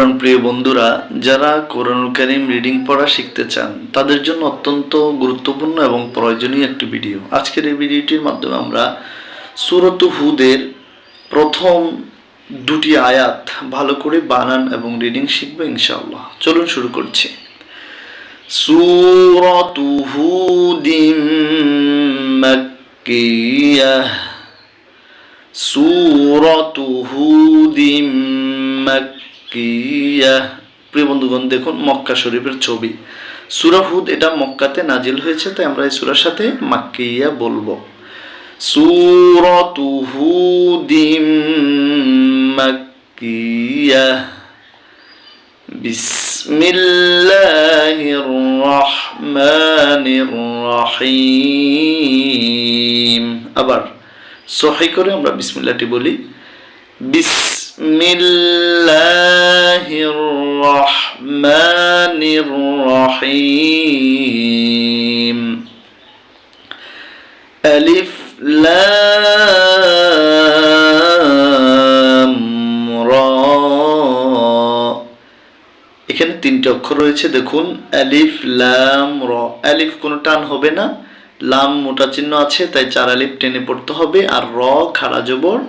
কোরআন প্রিয় বন্ধুরা, যারা কোরআন কারিম রিডিং পড়া শিখতে চান, তাদের জন্য অত্যন্ত গুরুত্বপূর্ণ এবং প্রয়োজনীয় একটি ভিডিও আজকের এই ভিডিওটির মাধ্যমে আমরা সুরত হুদের প্রথম দুটি আয়াত ভালো করে বানান এবং রিডিং শিখব ইনশাআল্লাহ। চলুন শুরু করছি। হুদিম মাক্কিয়াহ সুরতু হুদিম মাক্কিয়া প্রিয় বন্ধুগণ, দেখুন মক্কা শরীফের ছবি। সুরা হুদ এটা মক্কাতে নাজিল হয়েছে, তাই আমরা এই সুরার সাথে মাক্কিয়া বলব। সুরতু মাক্কিয়া। বিসমিল্লাহির রহমানির রহিম। আবার সহি করে আমরা বিসমিল্লাহটি বলি। বিশ বিসমিল্লাহির রহমানির রহিম আলিফ লাম রা এখানে তিনটে অক্ষর রয়েছে, দেখুন আলিফ লাম র আলিফ কোনো টান হবে না লাম মোটা চিহ্ন আছে, তাই চার আলিফ টেনে পড়তে হবে, আর র খাড়া জবর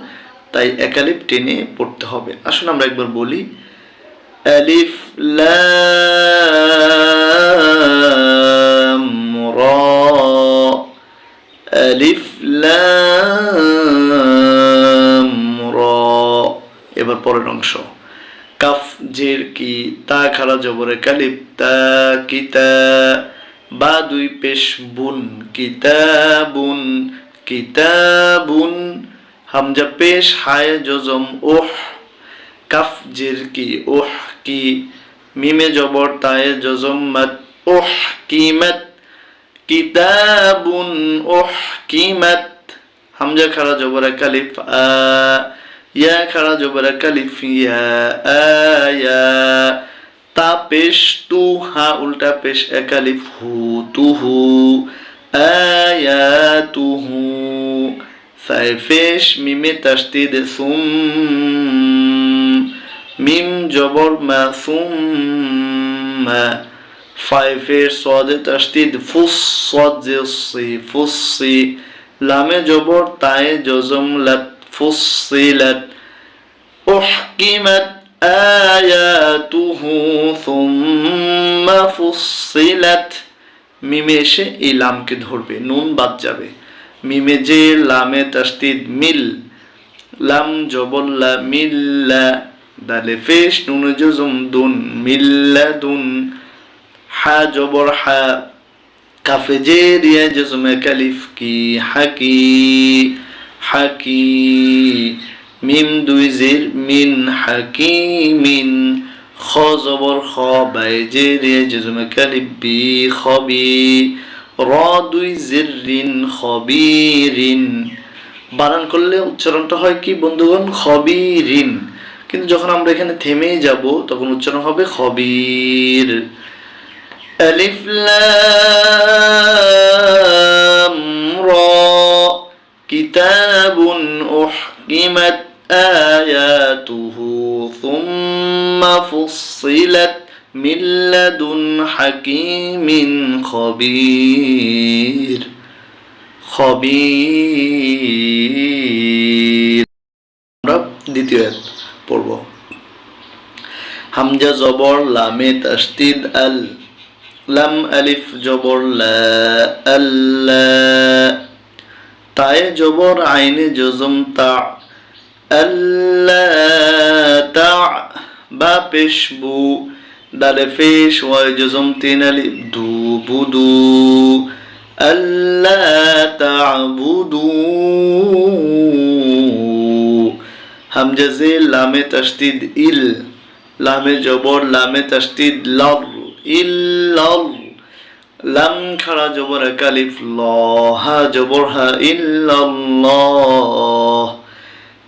তাই এক আলিফ টেনে পড়তে হবে। আসুন আমরা একবার বলি, আলিফ লাম র, আলিফ লাম র। এবার পরের অংশ। কাফ, জের, কি, তা খারা জবরে, কালিপ, তা কিতা বা, দুই, পেশ, বুন কিতা কিতাবুন কিতাবুন হামজা পেশ হায় জজম, ওহ, কাফ জের কি, ওহ, কি, মিমে জবর তায়ে জজম মাত ওহ, কিমাত, কিতাবুন, ওহ, কিমাত। হামজা খারা জবর কালিফ, আ, ইয়া, খারা জবর কালিফ, ইয়া আয়া তা পেশ তু, হা, উল্টা পেশ একালিফ হু তুহু আয়াতুহু সাইফেশ মিমে তাস্তিদ সুম মিম জবর মা সুম মা ফাইফের সদে তাস্তিদ ফুস সদে ফুসি লামে জবর তায়ে জজম লাত ফুসিলাত উহকিমাত আয়াতুহু সুম্মা ফুসিলাত মিমে এসে এই লামকে ধরবে নুন বাদ যাবে মিমে যে লামে তাস্তিদ মিল, লাম জবল্লা মিল্লা, দালে ফেশ নুন জজম দুন মিল্লা দুন, হা জবর হা, কাফে জে রিয়া জজমে কালিফ কি হাকি হাকি মিম দুই জির মিন হাকি মিন, খ জবর খ বাই জে রে জজমে কালিব বি খবি র দুই জির রিন খবিরিন বানান করলে উচ্চারণটা হয় কি বন্ধুগণ খবিরিন কিন্তু যখন আমরা এখানে থেমেই যাব তখন উচ্চারণ হবে খবির আলিফ লাম রা কিতাবুন উহকিমাত آياته ثم فصلت মিল্লাদুন হাকিমিন খবির খবির। আমরা দ্বিতীয় পড়ব। হামজা জবর লামে তাসদিদ আল, লাম আলিফ জবর লা আল্লা তায়ে জবর, আইনে জজম তা আল্লা তা, বা পেশবু ফেশ ওয়াই জজম তিন আলিফ দু বুদু ألا تعبدوا হামজা জে লামে তাসদিদ ইল লামে জবর লামে তাসদিদ লর ইল লর লাম খাড়া জবর কালিফ ল হা জবর হা ইল্লাল্লাহ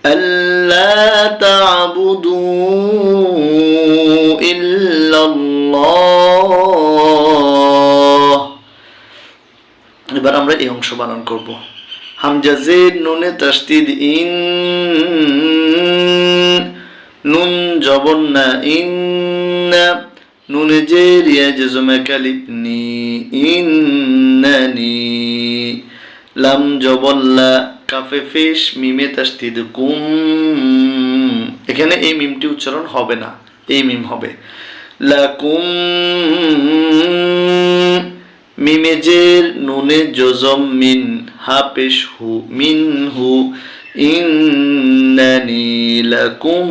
ألا تعبدوا এবার আমরা এই অংশ বানান করব। হামজা জেদ নুনে তাসদিদ ইন, নুন জবন্না ইন, নুনে যে রিয়া জেজমে কালিপ নি ইন্নানি লাম জবল্লা কাফে ফেশ মিমে তাস্তিদ কুম। এখানে এই মিমটি উচ্চারণ হবে না, এই মিম হবে। লাকুম মিমে জের নুনে জজম মিন হা পেশ হু, মিন হু, ইন্নানি লাকুম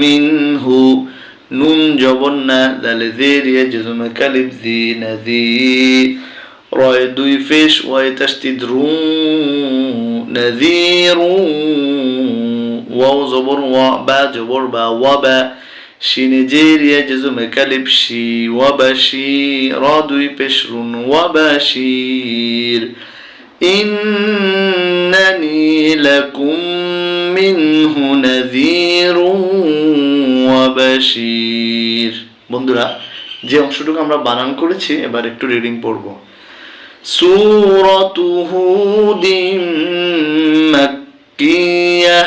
মিন হু। নুন জবন্না দালে জের ইয়া জজম কালিব জি নাজি রয় দুই ফেশ ওয়াই তাস্তিদ রু নাজিরু ওয়াও জবর ওয়া, বা জবর বা, ওয়া বা। শিনে জের ইয়া জজম কালিব শি ওয়া বাশি র দুই পেশ রুন ওয়া বাশির إنني لكم منه نذير وبشير বন্ধুরা যে অংশটুকু আমরা বানান করেছি এবার একটু রিডিং পড়ব سورة هود مكية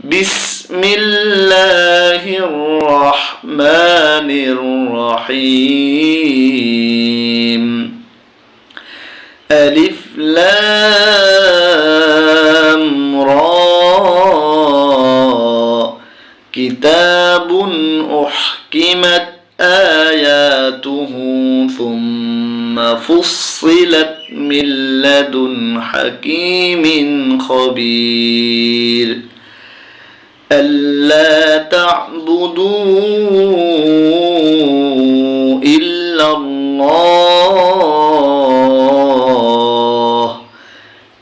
بسم الله الرحمن الرحيم. ألف لام را كتاب أحكمت آياته ثم فصلت من لدن حكيم خبير. ألا تعبدوا إلا الله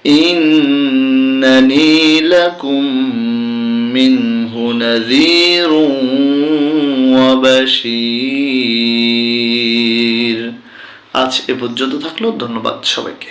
إنني لكم منه نذير وبشير আজ এ পর্যন্ত থাকলো ধন্যবাদ সবাইকে